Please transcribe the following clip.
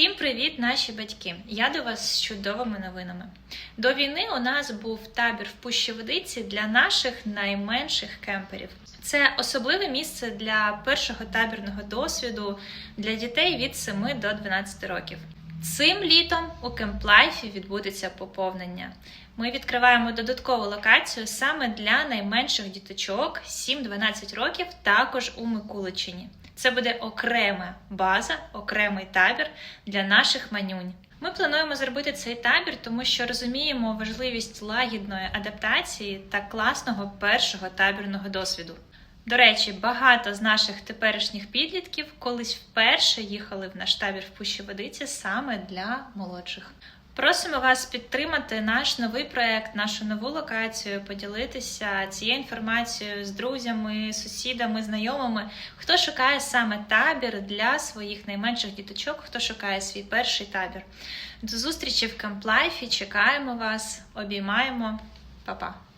Всім привіт, наші батьки! Я до вас з чудовими новинами. До війни у нас був табір в Пущі Водиці для наших найменших кемперів. Це особливе місце для першого табірного досвіду для дітей від 7 до 12 років. Цим літом у Кемплайфі відбудеться поповнення. Ми відкриваємо додаткову локацію саме для найменших діточок 7-12 років, також у Микуличині. Це буде окрема база, окремий табір для наших манюнь. Ми плануємо зробити цей табір, тому що розуміємо важливість лагідної адаптації та класного першого табірного досвіду. До речі, багато з наших теперішніх підлітків колись вперше їхали в наш табір в Пущі Водиці саме для молодших. Просимо вас підтримати наш новий проект, нашу нову локацію, поділитися цією інформацією з друзями, сусідами, знайомими, хто шукає саме табір для своїх найменших діточок, хто шукає свій перший табір. До зустрічі в Кемплайфі. Чекаємо вас, обіймаємо, Па-па!